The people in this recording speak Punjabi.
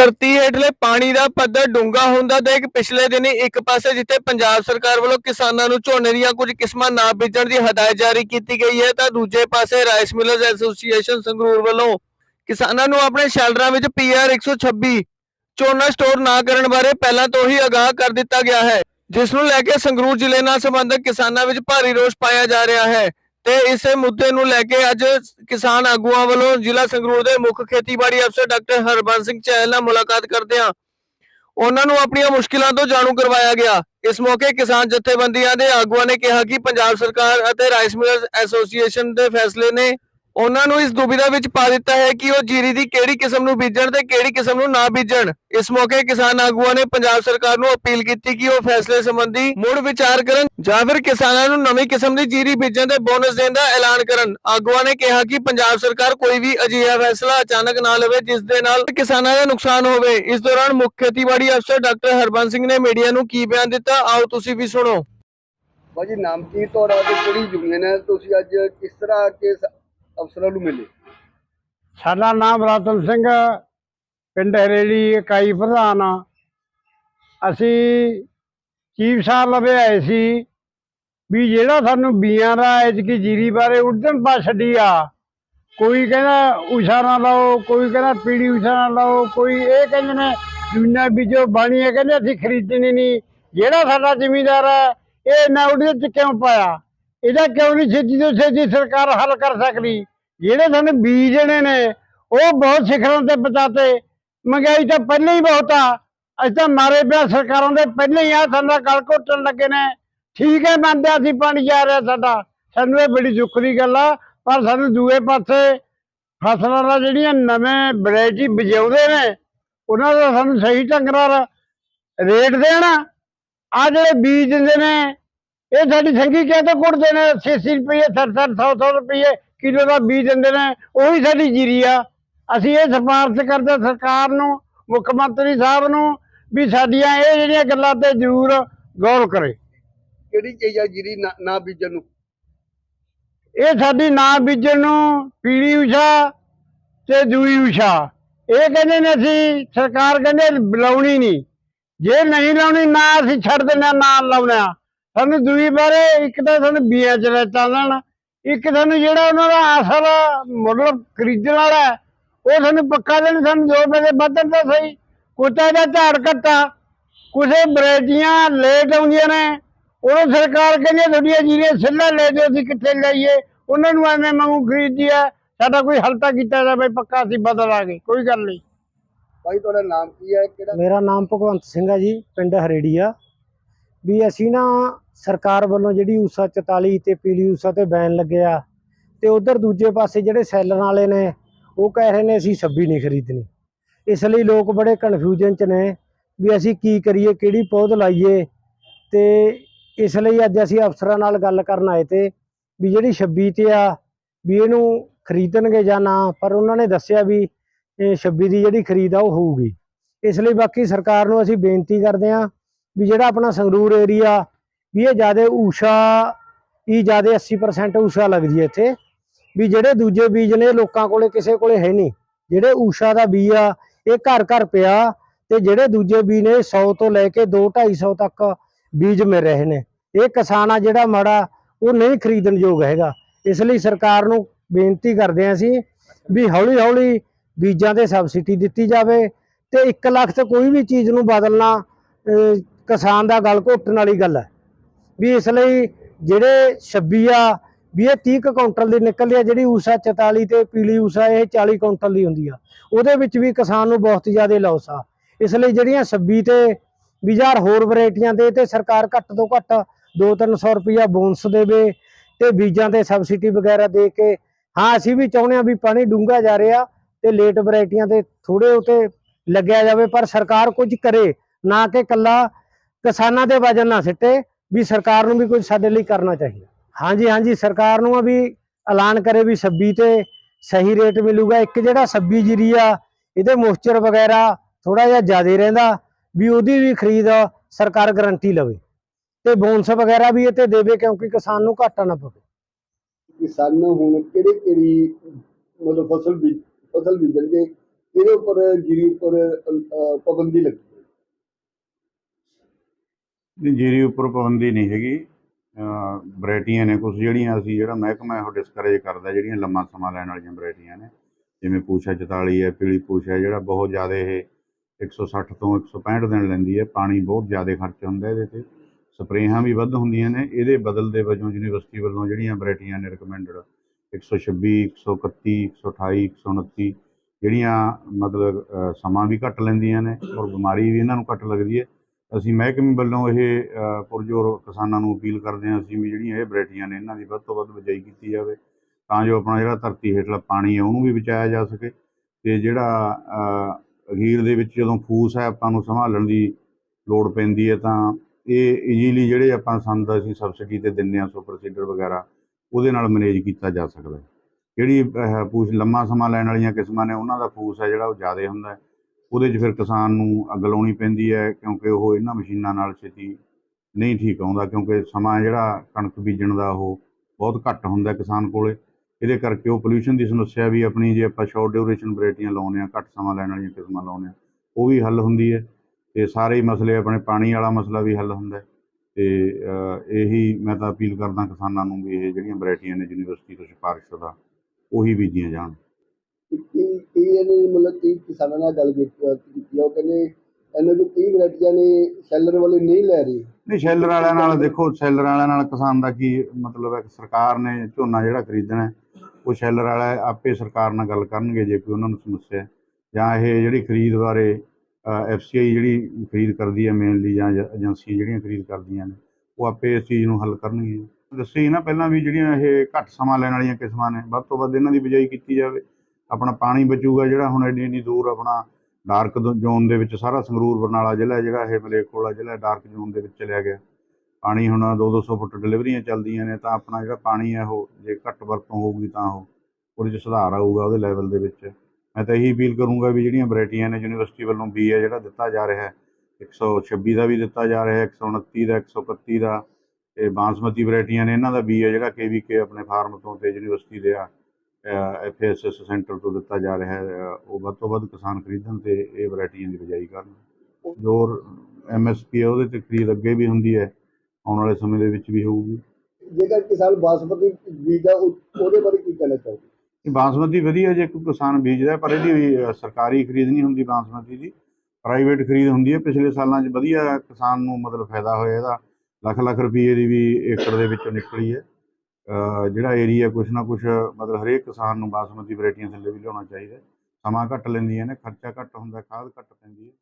ਧਰਤੀ ਹੇਠਲੇ ਪਾਣੀ ਦਾ ਪੱਧਰ ਡੂੰਘਾ ਹੁੰਦਾ ਦੇਖ ਪਿਛਲੇ ਦਿਨੀ ਇੱਕ ਪਾਸੇ ਜਿੱਥੇ ਪੰਜਾਬ ਸਰਕਾਰ ਵੱਲੋਂ ਕਿਸਾਨਾਂ ਨੂੰ ਝੋਨੇ ਦੀਆਂ ਕੁਝ ਕਿਸਮਾਂ ਨਾ ਬੀਜਣ ਦੀ ਹਦਾਇਤ ਜਾਰੀ ਕੀਤੀ ਗਈ ਹੈ, ਤਾਂ ਦੂਜੇ ਪਾਸੇ ਰਾਈਸ ਮਿਲਰਸ ਐਸੋਸੀਏਸ਼ਨ ਸੰਗਰੂਰ ਵੱਲੋਂ ਕਿਸਾਨਾਂ ਨੂੰ ਆਪਣੇ ਸ਼ੈਲਰਾਂ ਵਿੱਚ ਪੀਆਰ 126 ਝੋਨਾ ਸਟੋਰ ਨਾ ਕਰਨ ਬਾਰੇ ਪਹਿਲਾਂ ਤੋਂ ਹੀ ਅਗਾਹ ਕਰ ਦਿੱਤਾ ਗਿਆ ਹੈ, ਜਿਸ ਨੂੰ ਲੈ ਕੇ ਸੰਗਰੂਰ ਜ਼ਿਲ੍ਹੇ ਨਾਲ ਸੰਬੰਧਿਤ ਕਿਸਾਨਾਂ ਵਿੱਚ ਭਾਰੀ ਰੋਸ ਪਾਇਆ ਜਾ ਰਿਹਾ ਹੈ। ਤੇ ਇਸੇ ਮੁੱਦੇ ਨੂੰ ਲੈ ਕੇ ਅੱਜ ਕਿਸਾਨ ਆਗੂਆਂ ਵੱਲੋਂ ਜ਼ਿਲ੍ਹਾ ਸੰਗਰੂਰ ਦੇ ਮੁੱਖ ਖੇਤੀਬਾੜੀ ਅਫਸਰ ਡਾਕਟਰ ਹਰਬੰਸ ਸਿੰਘ ਚਹਿਲ ਨਾਲ ਮੁਲਾਕਾਤ ਕਰਦਿਆਂ ਉਹਨਾਂ ਨੂੰ ਆਪਣੀਆਂ ਮੁਸ਼ਕਿਲਾਂ ਤੋਂ ਜਾਣੂ ਕਰਵਾਇਆ ਗਿਆ। ਇਸ ਮੌਕੇ ਕਿਸਾਨ ਜਥੇਬੰਦੀਆਂ ਦੇ ਆਗੂਆਂ ਨੇ ਕਿਹਾ ਕਿ ਪੰਜਾਬ ਸਰਕਾਰ ਅਤੇ ਰਾਈਸ ਮਿਲਰਸ ਐਸੋਸੀਏਸ਼ਨ ਦੇ ਫੈਸਲੇ ਨੇ ਉਹਨਾਂ ਨੂੰ ਇਸ ਦੁਬਿਧਾ ਵਿੱਚ ਪਾ ਦਿੱਤਾ ਹੈ ਕਿ ਉਹ ਜੀਰੀ ਦੀ ਕਿਹੜੀ ਕਿਸਮ ਨੂੰ ਬੀਜਣ ਤੇ ਕਿਹੜੀ ਕਿਸਮ ਨੂੰ ਨਾ ਬੀਜਣ। ਇਸ ਮੌਕੇ ਕਿਸਾਨ ਆਗੂਆਂ ਨੇ ਪੰਜਾਬ ਸਰਕਾਰ ਨੂੰ ਅਪੀਲ ਕੀਤੀ ਕਿ ਉਹ ਫੈਸਲੇ ਸੰਬੰਧੀ ਮੁੜ ਵਿਚਾਰ ਕਰਨ ਜਾਂ ਫਿਰ ਕਿਸਾਨਾਂ ਨੂੰ ਨਵੀਂ ਕਿਸਮ ਦੀ ਜੀਰੀ ਬੀਜਣ ਤੇ ਬੋਨਸ ਦੇਣ ਦਾ ਐਲਾਨ ਕਰਨ। ਆਗੂਆਂ ਨੇ ਕਿਹਾ ਕਿ ਪੰਜਾਬ ਸਰਕਾਰ ਕੋਈ ਵੀ ਅਜਿਹਾ ਫੈਸਲਾ ਅਚਾਨਕ ਨਾ ਲਵੇ ਜਿਸ ਦੇ ਨਾਲ ਕਿਸਾਨਾਂ ਦਾ ਨੁਕਸਾਨ ਹੋਵੇ। ਇਸ ਦੌਰਾਨ ਮੁੱਖ ਖੇਤੀਬਾੜੀ ਅਫਸਰ ਡਾਕਟਰ ਹਰਬੰਸ ਸਿੰਘ ਨੇ ਮੀਡੀਆ ਨੂੰ ਕੀ ਬਿਆਨ ਦਿੱਤਾ, ਆਓ ਤੁਸੀਂ ਵੀ ਸੁਣੋ। ਭਾਜੀ ਨਾਮ ਕੀ ਤੁਹਾਡਾ ਤੇ ਕਿਹੜੀ ਯੂਨੀਅਨ ਹੈ? ਤੁਸੀਂ ਅੱਜ ਕਿਸ ਤਰ੍ਹਾਂ ਕੇ ਅਫਸਰਾਂ ਨੂੰ ਮਿਲੇ। ਸਾਡਾ ਨਾਮ ਰਤਨ ਸਿੰਘ ਪਿੰਡ ਹਰੇੜੀ ਇਕਾਈ ਪ੍ਰਧਾਨ ਆ ਅਸੀਂ ਚੀਫ ਸਾਹਿਬ ਲਵੇ ਆਏ ਸੀ ਵੀ ਜਿਹੜਾ ਸਾਨੂੰ ਬੀਆਂ ਦਾ ਐਤਕੀ ਜੀਰੀ ਬਾਰੇ ਉੜਦਣ ਪਾ ਛੱਡੀ ਆ ਕੋਈ ਕਹਿੰਦਾ ਉਸ਼ਾ ਨਾ ਲਾਓ, ਕੋਈ ਕਹਿੰਦਾ ਪੀੜੀ ਉਸ਼ਾ ਨਾ ਲਾਓ, ਕੋਈ ਇਹ ਕਹਿੰਦੇ ਨੇ ਜ਼ਮੀਨਾਂ ਬੀਜੋ ਬਾਣੀ ਹੈ ਕਹਿੰਦੇ ਅਸੀਂ ਖਰੀਦਣੀ ਨਹੀਂ। ਜਿਹੜਾ ਸਾਡਾ ਜ਼ਿਮੀਂਦਾਰ ਹੈ, ਇਹ ਨਾ ਉਹਦੇ ਚ ਕਿਉਂ ਪਾਇਆ? ਇਹਦਾ ਕਿਉਂ ਨਹੀਂ ਛੇਤੀ ਤੋਂ ਛੇਤੀ ਸਰਕਾਰ ਹੱਲ ਕਰ ਸਕਦੀ? ਜਿਹੜੇ ਸਾਨੂੰ ਬੀਜਣੇ ਨੇ, ਉਹ ਬਹੁਤ ਸਿਖਰਾਂ ਤੇ ਪਹੁੰਚਾਤੇ। ਮਹਿੰਗਾਈ ਤਾਂ ਪਹਿਲਾਂ ਹੀ ਬਹੁਤ ਆ। ਅਸੀਂ ਤਾਂ ਮਾਰੇ ਪਿਆ ਸਰਕਾਰਾਂ ਦੇ ਪਹਿਲਾਂ ਹੀ ਆ, ਸਾਡਾ ਗਲ ਘੁੱਟਣ ਲੱਗੇ ਨੇ। ਠੀਕ ਹੈ, ਮੰਨਦੇ ਅਸੀਂ ਪਾਣੀ ਜਾ ਰਿਹਾ ਸਾਡਾ। ਸਾਨੂੰ ਇਹ ਬੜੀ ਦੁੱਖ ਦੀ ਗੱਲ ਆ, ਪਰ ਸਾਨੂੰ ਦੂਏ ਪਾਸੇ ਫਸਲਾਂ ਦਾ ਜਿਹੜੀਆਂ ਨਵੇਂ ਵੈਰਾਈਟੀ ਬਜਾਉਂਦੇ ਨੇ, ਉਹਨਾਂ ਦਾ ਸਾਨੂੰ ਸਹੀ ਢੰਗ ਨਾਲ ਰੇਟ ਦੇਣਾ। ਆ ਜਿਹੜੇ ਬੀਜ ਦਿੰਦੇ ਨੇ, ਇਹ ਸਾਡੀ ਸੰਗੀ ਕਿਹ ਤੋਂ ਕੁੱਟਦੇ ਨੇ? 80 ਰੁਪਏ 60 100 100 ਰੁਪਏ ਕਿਲੋ ਦਾ ਬੀਜ ਦਿੰਦੇ ਨੇ ਉਹੀ ਸਾਡੀ ਜੀਰੀ ਆ। ਅਸੀਂ ਇਹ ਸਿਫਾਰਿਸ਼ ਕਰਦੇ ਸਰਕਾਰ ਨੂੰ ਮੁੱਖ ਮੰਤਰੀ ਸਾਹਿਬ ਨੂੰ ਵੀ ਸਾਡੀਆਂ ਇਹ ਜਿਹੜੀਆਂ ਗੱਲਾਂ ਤੇ ਜ਼ਰੂਰ ਗੌਰ ਕਰੇ। ਕਿਹੜੀ ਚੀਜ਼ ਆ ਜੀਰੀ ਨਾ- ਬੀਜਣ ਨੂੰ? ਇਹ ਸਾਡੀ ਨਾ ਬੀਜਣ ਨੂੰ ਪੀਲੀ ਉਸ਼ਾ ਤੇ ਦੂਈ ਉਸ਼ਾ ਇਹ ਕਹਿੰਦੇ ਨੇ ਅਸੀਂ ਸਰਕਾਰ ਕਹਿੰਦੇ ਬੁਲਾਉਣੀ ਨਹੀਂ। ਜੇ ਨਹੀਂ ਲਾਉਣੀ ਨਾ ਅਸੀਂ ਛੱਡ ਦਿੰਦੇ ਨਾ ਲਾਉਣਾ ਸਾਨੂੰ ਦੂਈ ਬਾਰੇ ਇੱਕ ਤਾਂ ਸਾਨੂੰ ਬੀਆਂ ਚ ਲੈਣ ਇੱਕ ਸਾਨੂੰ ਜਿਹੜਾ ਉਹਨਾਂ ਦਾ ਅਸਲ ਮੁੱਲ ਖਰੀਦਣ ਵਾਲਾ ਉਹ ਸਾਨੂੰ ਪੱਕਾ ਦੇਣ ਸਾਨੂੰ ਦੋ ਪੈਸੇ ਵੱਧਣ ਤਾਂ ਸਹੀ। ਕੁੱਤਾ ਦਾ ਝਾੜ ਘੱਟਾ ਕੁਛੇ ਵੈਰਾਈਟੀਆਂ ਲੇਟ ਆਉਂਦੀਆਂ ਨੇ ਉਹ ਸਰਕਾਰ ਕਹਿੰਦੀ ਤੁਹਾਡੀਆਂ ਜੀਰੀਆਂ ਸਿੱਲਾ ਲੈ ਜਾਓ ਅਸੀਂ ਕਿੱਥੇ ਲਈਏ? ਉਹਨਾਂ ਨੂੰ ਐਵੇਂ ਮੰਗੂ ਖਰੀਦੀ ਹੈ ਸਾਡਾ ਕੋਈ ਹੱਲ ਤਾਂ ਕੀਤਾ ਜਾਵੇ ਪੱਕਾ ਅਸੀਂ ਬਦਲਾਂਗੇ ਕੋਈ ਗੱਲ ਨਹੀਂ। ਭਾਈ ਤੁਹਾਡਾ ਨਾਮ ਕੀ ਹੈ ਕਿਹੜਾ? ਮੇਰਾ ਨਾਮ ਭਗਵੰਤ ਸਿੰਘ ਹੈ ਜੀ ਪਿੰਡ ਹਰੇੜੀ ਆ ਵੀ ਅਸੀਂ ਨਾ ਸਰਕਾਰ ਵੱਲੋਂ ਜਿਹੜੀ ਊਸਾ 44 ਤੇ ਪੀਲੀ ਊਸਾ ਤੇ ਬੈਨ ਲੱਗਿਆ ਤੇ ਉਧਰ ਦੂਜੇ ਪਾਸੇ ਜਿਹੜੇ ਸੈਲਰ ਵਾਲੇ ਨੇ, ਉਹ ਕਹਿ ਰਹੇ ਨੇ ਅਸੀਂ 26 ਨਹੀਂ ਖਰੀਦਣੀ। ਇਸ ਲਈ ਲੋਕ ਬੜੇ ਕਨਫਿਊਜ਼ਨ ਚ ਨੇ ਵੀ ਅਸੀਂ ਕੀ ਕਰੀਏ, ਕਿਹੜੀ ਪੌਦ ਲਾਈਏ ਤੇ ਇਸ ਲਈ ਅੱਜ ਅਸੀਂ ਅਫਸਰਾਂ ਨਾਲ ਗੱਲ ਕਰਨ ਆਏ ਤੇ ਵੀ ਜਿਹੜੀ 26 ਤੇ ਆ, ਵੀ ਇਹਨੂੰ ਖਰੀਦਣਗੇ ਜਾਂ ਨਾ, ਪਰ ਉਹਨਾਂ ਨੇ ਦੱਸਿਆ ਵੀ ਇਹ 26 ਦੀ ਜਿਹੜੀ ਖਰੀਦ ਆ, ਉਹ ਹੋਊਗੀ। ਇਸ ਲਈ ਬਾਕੀ ਸਰਕਾਰ ਨੂੰ ਅਸੀਂ ਬੇਨਤੀ ਕਰਦੇ ਹਾਂ ਵੀ ਜਿਹੜਾ ਆਪਣਾ ਸੰਗਰੂਰ ਏਰੀਆ ਵੀ ਇਹ ਜ਼ਿਆਦਾ ਊਸ਼ਾ ਹੀ ਜ਼ਿਆਦਾ 80% ਊਸ਼ਾ ਲੱਗਦੀ ਹੈ ਇੱਥੇ। ਵੀ ਜਿਹੜੇ ਦੂਜੇ ਬੀਜ ਨੇ, ਲੋਕਾਂ ਕੋਲੇ ਕਿਸੇ ਕੋਲੇ ਹੈ ਨਹੀਂ। ਜਿਹੜੇ ਊਸ਼ਾ ਦਾ ਬੀਜ ਆ, ਇਹ ਘਰ ਘਰ ਪਿਆ ਤੇ ਜਿਹੜੇ ਦੂਜੇ ਬੀਜ ਨੇ 100 ਤੋਂ ਲੈ ਕੇ 2 250 ਤੱਕ ਬੀਜ ਮਿਲ ਰਹੇ ਨੇ। ਇਹ ਕਿਸਾਨ ਆ ਜਿਹੜਾ ਮਾੜਾ, ਉਹ ਨਹੀਂ ਖਰੀਦਣ ਯੋਗ ਹੈਗਾ। ਇਸ ਲਈ ਸਰਕਾਰ ਨੂੰ ਬੇਨਤੀ ਕਰਦੇ ਹਾਂ ਅਸੀਂ ਵੀ ਹੌਲੀ ਹੌਲੀ ਬੀਜਾਂ ਤੇ ਸਬਸਿਡੀ ਦਿੱਤੀ ਜਾਵੇ ਤੇ 1 ਲੱਖ ਤੇ ਕੋਈ ਵੀ ਚੀਜ਼ ਨੂੰ ਬਦਲਣਾ ਕਿਸਾਨ ਦਾ ਗਲ ਘੋਟਣ ਵਾਲੀ ਗੱਲ ਹੈ। ਵੀ ਇਸ ਲਈ ਜਿਹੜੇ 26 ਆ, ਵੀ ਇਹ 30 ਕੁਇੰਟਲ ਦੀ ਨਿਕਲਦੀ ਆ, ਜਿਹੜੀ ਊਸਾ 44 ਤੇ ਪੀਲੀ ਊਸਾ ਇਹ 40 ਕੁਇੰਟਲ ਦੀ ਹੁੰਦੀ ਆ। ਉਹਦੇ ਵਿੱਚ ਵੀ ਕਿਸਾਨ ਨੂੰ ਬਹੁਤ ਜ਼ਿਆਦਾ ਲਾਸ ਆ। ਇਸ ਲਈ ਜਿਹੜੀਆਂ 26 ਤੇ ਵੀ ਯਾਰ ਹੋਰ ਵੈਰਾਈਟੀਆਂ ਦੇ ਤੇ ਸਰਕਾਰ ਘੱਟ ਤੋਂ ਘੱਟ 2-300 ਰੁਪਇਆ ਬੋਨਸ ਦੇਵੇ ਤੇ ਬੀਜਾਂ ਤੇ ਸਬਸਿਡੀ ਵਗੈਰਾ ਦੇ ਕੇ, ਹਾਂ, ਅਸੀਂ ਵੀ ਚਾਹੁੰਦੇ ਆ ਵੀ ਪਾਣੀ ਡੂੰਘਾ ਜਾ ਰਿਹਾ ਤੇ ਲੇਟ ਵੈਰਾਈਟੀਆਂ ਤੇ ਥੋੜੇ ਉਤੇ ਲੱਗਿਆ ਜਾਵੇ, ਪਰ ਸਰਕਾਰ ਕੁਝ ਕਰੇ, ਨਾ ਕਿ ਕੱਲਾ ਕਿਸਾਨਾਂ ਦੇ ਵਜਨ ਨਾ ਸਿੱਟੇ ਵੀ ਸਰਕਾਰ ਨੂੰ ਵੀ ਕੁਝ ਸਾਡੇ ਲਈ ਕਰਨਾ ਚਾਹੀਦਾ। ਹਾਂਜੀ ਹਾਂਜੀ, ਸਰਕਾਰ ਨੂੰ ਵੀ ਐਲਾਨ ਕਰੇ ਵੀ 26 ਤੇ ਸਹੀ ਰੇਟ ਮਿਲੂਗਾ। ਇੱਕ ਜਿਹੜਾ 26 ਜੀਰੀ ਆ, ਇਹਦੇ ਮੋਇਸਚਰ ਵਗੈਰਾ ਥੋੜਾ ਜਿਹਾ ਜ਼ਿਆਦਾ ਰਹਿੰਦਾ ਵੀ ਉਹਦੀ ਵੀ ਖਰੀਦ ਸਰਕਾਰ ਗਰੰਟੀ ਲਵੇ। ਤੇ ਬੋਨਸ ਵਗੈਰਾ ਵੀ ਇਹ ਤੇ ਦੇਵੇ ਕਿਉਂਕਿ ਕਿਸਾਨ ਨੂੰ ਘਾਟਾ ਨਾ ਪਵੇ। ਕਿਸਾਨ ਹੁਣ ਕਿਹੜੀ ਕਿਹੜੀ ਮਤਲਬ ਫਸਲ ਬੀਜ ਫਸਲ ਬੀਜਣਗੇ ਇਹਦੇ ਉੱਪਰ, ਜੀਰੀ ਉੱਪਰ ਪਾਬੰਦੀ ਲੱਗੀ। ਨਹੀਂ ਜੀਰੀ ਉੱਪਰ ਪਾਬੰਦੀ ਨਹੀਂ ਹੈਗੀ। ਵੈਰਾਈਟੀਆਂ ਨੇ ਕੁਝ ਜਿਹੜੀਆਂ ਅਸੀਂ ਜਿਹੜਾ ਮਹਿਕਮਾ ਉਹ ਡਿਸਕਰੇਜ ਕਰਦਾ, ਜਿਹੜੀਆਂ ਲੰਮਾ ਸਮਾਂ ਲੈਣ ਵਾਲੀਆਂ ਵੈਰਾਈਟੀਆਂ ਨੇ। ਜਿਵੇਂ ਪੂਛਾ 44 ਹੈ, ਪੀਲੀ ਪੂਛਾ ਜਿਹੜਾ ਬਹੁਤ ਜ਼ਿਆਦਾ ਇਹ 160 ਤੋਂ 165 ਦਿਨ ਲੈਂਦੀ ਹੈ। ਪਾਣੀ ਬਹੁਤ ਜ਼ਿਆਦਾ ਖਰਚ ਹੁੰਦਾ ਇਹਦੇ ਤੇ। ਸਪਰੇਹਾਂ ਵੀ ਵੱਧ ਹੁੰਦੀਆਂ ਨੇ। ਇਹਦੇ ਬਦਲ ਦੇ ਵਜੋਂ ਯੂਨੀਵਰਸਿਟੀ ਵੱਲੋਂ ਜਿਹੜੀਆਂ ਵੈਰਾਈਟੀਆਂ ਨੇ ਰਿਕਮੈਂਡਡ 126 131 128 129 ਜਿਹੜੀਆਂ ਮਤਲਬ ਸਮਾਂ ਵੀ ਘੱਟ ਲੈਂਦੀਆਂ ਨੇ ਔਰ ਬਿਮਾਰੀ ਵੀ ਇਹਨਾਂ ਨੂੰ ਘੱਟ ਲੱਗਦੀ ਹੈ। ਅਸੀਂ ਮਹਿਕਮੇ ਵੱਲੋਂ ਇਹ ਪੁਰਜੋਰ ਕਿਸਾਨਾਂ ਨੂੰ ਅਪੀਲ ਕਰਦੇ ਹਾਂ ਅਸੀਂ ਵੀ ਜਿਹੜੀਆਂ ਇਹ ਵੈਰਾਈਟੀਆਂ ਨੇ ਇਹਨਾਂ ਦੀ ਵੱਧ ਤੋਂ ਵੱਧ ਬਿਜਾਈ ਕੀਤੀ ਜਾਵੇ ਤਾਂ ਜੋ ਆਪਣਾ ਜਿਹੜਾ ਧਰਤੀ ਹੇਠਲਾ ਪਾਣੀ ਹੈ ਉਹਨੂੰ ਵੀ ਬਚਾਇਆ ਜਾ ਸਕੇ ਤੇ ਜਿਹੜਾ ਅਖੀਰ ਦੇ ਵਿੱਚ ਜਦੋਂ ਫੂਸ ਹੈ ਆਪਾਂ ਨੂੰ ਸੰਭਾਲਣ ਦੀ ਲੋੜ ਪੈਂਦੀ ਹੈ ਤਾਂ ਇਹ ਈਜ਼ੀਲੀ ਜਿਹੜੇ ਆਪਾਂ ਸੰਦ ਅਸੀਂ ਸਬਸਿਡੀ ਤੇ ਦਿੰਦੇ ਹਾਂ ਸੁਪਰ ਸੀਡਰ ਵਗੈਰਾ ਉਹਦੇ ਨਾਲ ਮੈਨੇਜ ਕੀਤਾ ਜਾ ਸਕਦਾ ਜਿਹੜੀ ਅਹ, ਲੰਮਾ ਸਮਾਂ ਲੈਣ ਵਾਲੀਆਂ ਕਿਸਮਾਂ ਨੇ ਉਹਨਾਂ ਦਾ ਫੂਸ ਹੈ ਜਿਹੜਾ ਉਹ ਜ਼ਿਆਦਾ ਹੁੰਦਾ ਹੈ। ਉਹਦੇ 'ਚ ਫਿਰ ਕਿਸਾਨ ਨੂੰ ਅੱਗ ਲਾਉਣੀ ਪੈਂਦੀ ਹੈ, ਕਿਉਂਕਿ ਉਹ ਇਹਨਾਂ ਮਸ਼ੀਨਾਂ ਨਾਲ ਛੇਤੀ ਨਹੀਂ ਠੀਕ ਆਉਂਦਾ, ਕਿਉਂਕਿ ਸਮਾਂ ਜਿਹੜਾ ਕਣਕ ਬੀਜਣ ਦਾ ਉਹ ਬਹੁਤ ਘੱਟ ਹੁੰਦਾ ਕਿਸਾਨ ਕੋਲੇ। ਇਹਦੇ ਕਰਕੇ ਉਹ ਪੋਲਿਊਸ਼ਨ ਦੀ ਸਮੱਸਿਆ ਵੀ ਆਪਣੀ ਜੇ ਆਪਾਂ ਸ਼ਾਰਟ ਡਿਊਰੇਸ਼ਨ ਵੈਰਾਈਟੀਆਂ ਲਾਉਂਦੇ ਹਾਂ, ਘੱਟ ਸਮਾਂ ਲੈਣ ਵਾਲੀਆਂ ਕਿਸਮਾਂ ਲਾਉਂਦੇ ਹਾਂ, ਉਹ ਵੀ ਹੱਲ ਹੁੰਦੀ ਹੈ। ਤੇ ਸਾਰੇ ਹੀ ਮਸਲੇ ਆਪਣੇ ਪਾਣੀ ਵਾਲਾ ਮਸਲਾ ਵੀ ਹੱਲ ਹੁੰਦਾ ਹੈ। ਤੇ ਇਹੀ ਮੈਂ ਤਾਂ ਅਪੀਲ ਕਰਦਾ ਕਿਸਾਨਾਂ ਨੂੰ ਵੀ ਇਹ ਜਿਹੜੀਆਂ ਵੈਰਾਈਟੀਆਂ ਨੇ ਯੂਨੀਵਰਸਿਟੀ ਤੋਂ ਸਿਫਾਰਿਸ਼ ਉਹੀ ਬੀਜੀਆਂ ਜਾਣ। ਕਿ ਕਈ ਇਹਨੇ ਮਤਲਬ ਕਈ ਕਿਸਾਨਾਂ ਨਾਲ ਗੱਲ ਕੀਤੀ ਆ, ਉਹ ਕਹਿੰਦੇ ਇਹਨਾਂ ਦੀ ਕਈ ਵੈਰਾਈਟੀਆਂ ਨੇ ਸੈਲਰ ਵਾਲੇ ਨਹੀਂ ਲੈ ਰਹੇ। ਨਹੀਂ ਸ਼ੈਲਰ ਵਾਲਿਆਂ ਨਾਲ ਦੇਖੋ ਸ਼ੈਲਰ ਵਾਲਿਆਂ ਨਾਲ ਕਿਸਾਨ ਦਾ ਕੀ ਮਤਲਬ ਹੈ ਕਿ ਸਰਕਾਰ ਨੇ ਝੋਨਾ ਜਿਹੜਾ ਖਰੀਦਣਾ ਉਹ ਸ਼ੈਲਰ ਵਾਲਾ ਆਪੇ ਸਰਕਾਰ ਨਾਲ ਗੱਲ ਕਰਨਗੇ ਜੇ ਕੋਈ ਉਹਨਾਂ ਨੂੰ ਸਮੱਸਿਆ ਜਾਂ ਇਹ ਜਿਹੜੀ ਖਰੀਦ ਬਾਰੇ ਐਫਸੀਆਈ ਜਿਹੜੀ ਖਰੀਦ ਕਰਦੀ ਹੈ ਮੇਨਲੀ ਜਾਂ ਏਜ- ਏਜੰਸੀ ਜਿਹੜੀਆਂ ਖਰੀਦ ਕਰਦੀਆਂ ਨੇ ਉਹ ਆਪੇ ਇਸ ਚੀਜ਼ ਨੂੰ ਹੱਲ ਕਰਨਗੇ ਦੱਸੀ ਨਾ ਪਹਿਲਾਂ ਵੀ ਜਿਹੜੀਆਂ ਇਹ ਘੱਟ ਸਮਾਂ ਲੈਣ ਵਾਲੀਆਂ ਕਿਸਮਾਂ ਨੇ ਵੱਧ ਤੋਂ ਵੱਧ ਇਹਨਾਂ ਦੀ ਬਿਜਾਈ ਕੀਤੀ ਜਾਵੇ। ਆਪਣਾ ਪਾਣੀ ਬਚੂਗਾ ਜਿਹੜਾ ਹੁਣ ਐਡੀ ਐਡੀ ਦੂਰ ਆਪਣਾ ਡਾਰਕ ਜ਼ੋਨ ਦੇ ਵਿੱਚ ਸਾਰਾ ਸੰਗਰੂਰ, ਬਰਨਾਲਾ ਜ਼ਿਲ੍ਹਾ ਜਿਹੜਾ, ਇਹ ਮਲੇਰਕੋਟਲਾ ਜ਼ਿਲ੍ਹਾ ਡਾਰਕ ਜ਼ੋਨ ਦੇ ਵਿੱਚ ਚਲਿਆ ਗਿਆ। ਪਾਣੀ ਹੁਣ 2-200 ਫੁੱਟ ਡਿਲੀਵਰੀਆਂ ਚੱਲਦੀਆਂ ਨੇ, ਤਾਂ ਆਪਣਾ ਜਿਹੜਾ ਪਾਣੀ ਹੈ ਉਹ ਜੇ ਘੱਟ ਵਰਤੋਂ ਹੋਊਗੀ ਤਾਂ ਉਹ ਉਹਦੇ 'ਚ ਸੁਧਾਰ ਆਊਗਾ ਉਹਦੇ ਲੈਵਲ ਦੇ ਵਿੱਚ। ਮੈਂ ਤਾਂ ਇਹੀ ਅਪੀਲ ਕਰੂੰਗਾ ਵੀ ਜਿਹੜੀਆਂ ਵੈਰਾਈਟੀਆਂ ਨੇ ਯੂਨੀਵਰਸਿਟੀ ਵੱਲੋਂ ਬੀ ਹੈ ਜਿਹੜਾ ਦਿੱਤਾ ਜਾ ਰਿਹਾ ਹੈ 126 ਦਾ ਵੀ ਦਿੱਤਾ ਜਾ ਰਿਹਾ ਹੈ 129 ਦਾ 131 ਦਾ ਇਹ ਬਾਸਮਤੀ ਵੈਰਾਈਟੀਆਂ ਨੇ ਇਹਨਾਂ ਦਾ ਬੀ ਹੈ ਜਿਹੜਾ ਕੇਵੀਕੇ ਆਪਣੇ ਫਾਰਮ ਤੋਂ ਤੇ ਯੂਨੀਵਰਸਿਟੀ ਦੇ ਆ। ਐਫਐਸਐਸ ਸੈਂਟਰ ਤੋਂ ਦਿੱਤਾ ਜਾ ਰਿਹਾ ਹੈ। ਉਹ ਵੱਧ ਤੋਂ ਵੱਧ ਕਿਸਾਨ ਖਰੀਦਣ ਤੇ ਇਹ ਵੈਰਾਈਟੀਆਂ ਦੀ ਬਿਜਾਈ ਕਰਨ। ਜੋ ਐਮਐਸਪੀ ਹੈ ਉਹਦੇ ਤੇ ਖਰੀਦ ਅੱਗੇ ਵੀ ਹੁੰਦੀ ਹੈ ਆਉਣ ਵਾਲੇ ਸਮੇਂ ਦੇ ਵਿੱਚ ਵੀ ਹੋਊਗੀ। ਜੇਕਰ ਕਿਸਾਨ ਬਾਸਮਤੀ ਬੀਜਾ ਉਹਦੇ ਬਾਰੇ ਕੀ ਕਹਿਣਾ ਚਾਹੋਗੇ? ਇਹ ਬਾਸਮਤੀ ਵਧੀਆ ਜੇ ਕੋਈ ਕਿਸਾਨ ਬੀਜਦਾ ਪਰ ਇਹਦੀ ਸਰਕਾਰੀ ਖਰੀਦ ਨਹੀਂ ਹੁੰਦੀ ਬਾਸਮਤੀ ਦੀ। ਪ੍ਰਾਈਵੇਟ ਖਰੀਦ ਹੁੰਦੀ ਹੈ। ਪਿਛਲੇ ਸਾਲਾਂ 'ਚ ਵਧੀਆ ਕਿਸਾਨ ਨੂੰ ਮਤਲਬ ਫਾਇਦਾ ਹੋਇਆ ਇਹਦਾ। ਲੱਖ ਲੱਖ ਰੁਪਏ ਦੀ ਵੀ ਏਕੜ ਦੇ ਵਿੱਚੋਂ ਨਿਕਲੀ ਹੈ। ਜਿਹੜਾ ਏਰੀਆ ਕੁਛ ਨਾ ਕੁਛ ਮਤਲਬ ਹਰੇਕ ਕਿਸਾਨ ਨੂੰ ਬਾਸਮਤੀ ਵੈਰਾਈਟੀਆਂ ਥੱਲੇ ਵੀ ਲਿਆਉਣਾ ਚਾਹੀਦਾ ਸਮਾਂ ਘੱਟ ਲੈਂਦੀਆਂ ਨੇ, ਖਰਚਾ ਘੱਟ ਹੁੰਦਾ, ਖਾਦ ਘੱਟ ਪੈਂਦੀ ਹੈ।